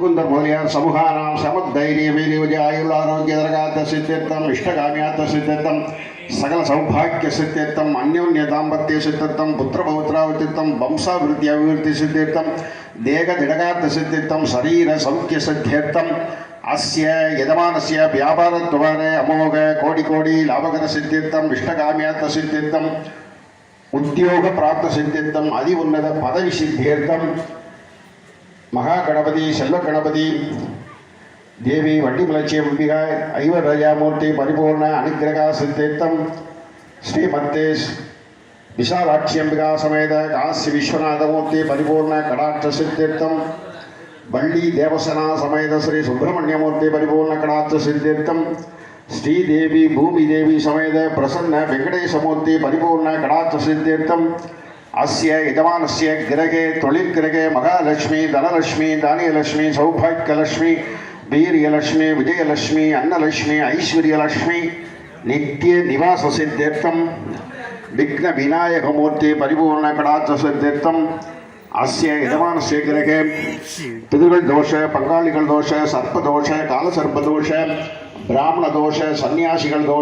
முகுந்த முதலியார் சமூகானாம் சமத்தைரிய வீரி விஜய ஆயுள் ஆரோக்கிய தரகாத்த சித்தியர்த்தம் இஷ்டகாமியாத்த சித்தியர்த்தம் சகல சௌபாகிய சித்தியர்த்தம் அந்யோன்ய தாம்பத்திய சித்தியர்த்தம் புத்திர பௌத்ராவத்தித்தம் வம்சாபிருத்தி அபிவிருத்தி சித்தியர்த்தம் தேக திடகார்த்த சித்தியர்த்தம் சரீர சௌக்கிய சித்தியர்த்தம் அஸ்ய யஜமானஸ்ய வியாபாரத்வாரே அமோக கோடி கோடி லாபகர சித்தியர்த்தம் இஷ்டகாமியாத்த சித்தியர்த்தம் உத்தியோக பிராப்த சித்தியர்த்தம் அதி உன்னத பதவி சித்தியர்த்தம் மகா கணபதி செல்வ கணபதி தேவி வண்டிமலட்சிய அம்பிகா ஐவர் ராஜாமூர்த்தி பரிபூர்ண அனுகிரகா சித்தேத்தம் ஸ்ரீமத்தே விசாலாட்சி அம்பிகா சமேத காசி விஸ்வநாதமூர்த்தி பரிபூர்ண கடாட்ச சித்தீர்த்தம் வள்ளி தேவசனா சமேத ஸ்ரீ சுப்பிரமணியமூர்த்தி பரிபூர்ண கடாட்ச சித்தேத்தம் ஸ்ரீதேவி பூமி தேவி சமேத பிரசன்ன வெங்கடேசமூர்த்தி பரிபூர்ண கடாட்ச சித்தீர்த்தம் அஸ்ய யஜமானஸ்ய கிரகே தொழிற்கிரகே மகாலட்சுமி தனலட்சுமி தானியலட்சுமி சௌபாகியலட்சுமி வீரியலட்சுமி விஜயலட்சுமி அன்னலட்சுமி ஐஸ்வர்யலட்சுமி நித்திய நிவாச சித்தீர்த்தம் விக்ன விநாயகமூர்த்தி பரிபூர்ண கடாச்ச சித்தீர்த்தம் அஸ்ய யஜமானஸ்ய கிரகே பிதிர்கள் தோஷ பங்காளிகள் தோஷ சர்ப்பதோஷ காலசர்ப்பதோஷ பிராமண தோஷ சன்னியாசிகள் தோஷ